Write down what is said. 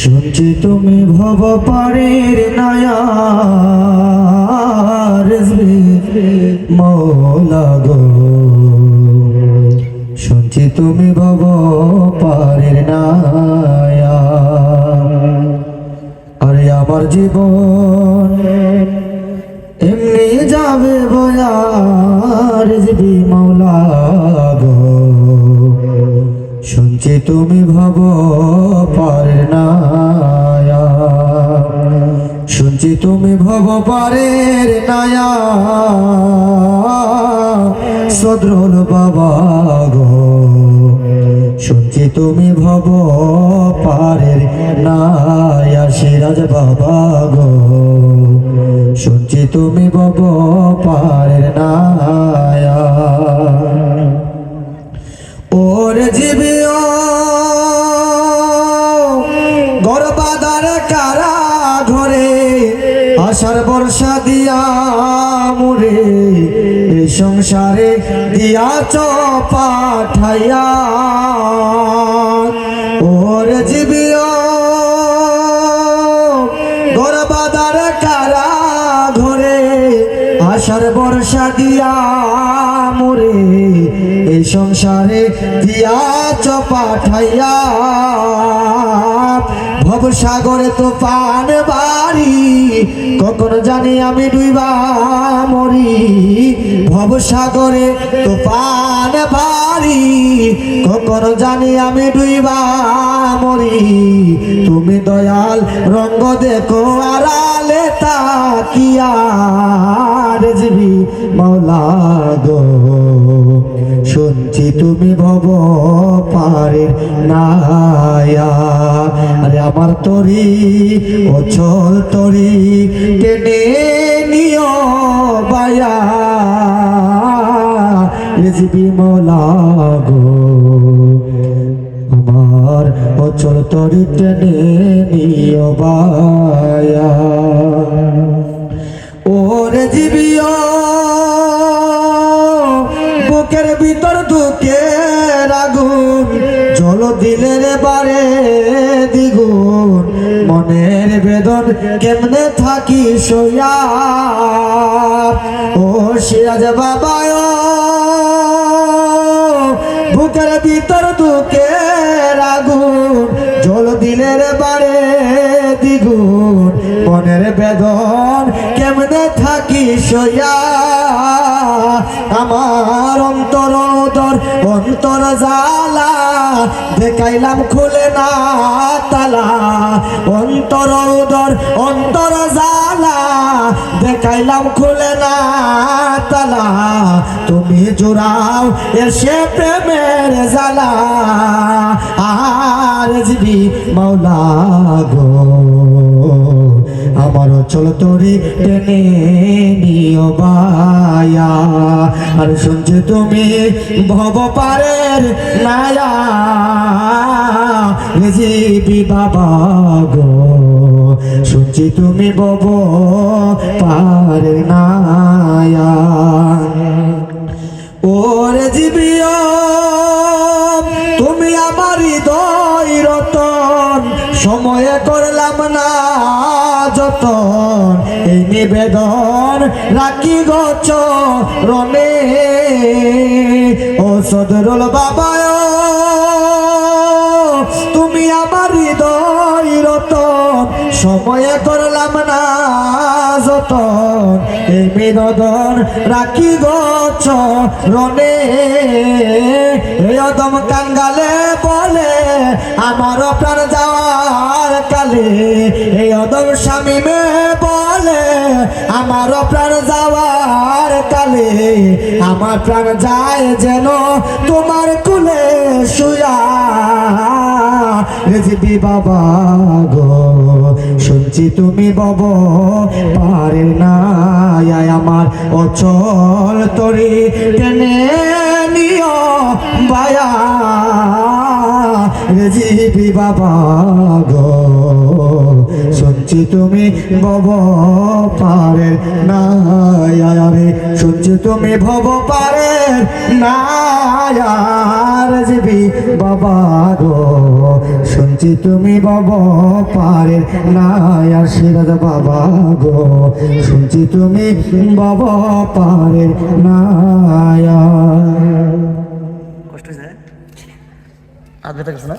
শুনছি তুমি ভব পারের নায়ার মৌলা গো। শুনছি তুমি ভব পারের নায়া আরে আমার জীবন এমনি যাবে বয়ার জিবি মৌলা গো। শুনছি তুমি ভব পারের নায়া। শুনছি তুমি ভব পারের নায়া সদরুল বাবা গো। শুনছি তুমি ভব পারের নায়া, সিরাজ বাবা গো। শুনছি তুমি ভব পারের নায়া। সংসারে দিয়া পাঠাইয়া। ওর জীবিও, গর্বাদার কারা ঘরে আষাঢ় বর্ষা দিয়া মোরে এই সংসারে দিয়া পাঠাইয়া। ভবসাগরে তো পান বাড়ি। কখন জানি আমি ডুইবা মরি। ভবসাগরে তো পান বাড়ি। কখন জানি আমি ডুইবা মরি। তুমি দয়াল রঙ্গ দেখো আড়ালে তাকিয়া। রেজবি মাওলা গো, শুনছি তুমি ভব পারে নায়া। আরে আমার তরি, অচল তরি, টেনে নিও বায়া। রেজবি মাওলা গো। আমার অচল তরি টেনে নিও বায়া। ওরে জীবিও বুকের ভিতর দুঃখের আগুন জল দিলের বারে দ্বিগুণ। মনের বেদন কেমনে থাকি সইয়া ও সিরাজ বাবায়, বুকের ভিতর দুঃখের আগুন, জল দিলের বারে দ্বিগুণ। মনের বেদন কেমনে থাকি সইয়া আমার অন্তর জালা দেখাইলাম খুলে না তালা। অন্তর দর অন্তর জালা দেখাইলাম খুলে না তালা। তুমি জোড়াও এসে প্রেমের জালা আর জিবি মাওলা গো, আমার চল তোরে টেনে আর শুনছে তুমি ভব পারের নায়া রেজিবি বাবা গো, শুনছি তুমি বব পারের নায়া ওরে জীবিও তুমি আমার হৃদয় রতন। সময়ে করলাম না। যতন, এই নিবেদন রাখি গছ রনে ও সদরুল বাবায়, তুমি আমার হৃদয় রতন। সময়ে করলাম না যতন, এই বিনোদন রাখি গছ রনে অদম কাঙ্গালে বলে আমার প্রাণ যাওয়ার কালে এই অদম স্বামী মে বলে, আমার প্রাণ যাওয়ার কালে আমার প্রাণ যায় যেন তোমার কুলে শুয়া। রেজিবি বাবা গো, শুনছি তুমি বব পারে না আমার অচল তরি, টেনে নিও বায়া। রেজিবি বাবা গো শুনছি তুমি বব পারে না রে শুনছি তুমি ভব পারে না রেজিবি বাবা গো। শুনছি তুমি বব পারের নায়া সিরাজ বাবা গো। শুনছি তুমি বব পারের নায়া কষ্ট হয়েছে আর গেছে না?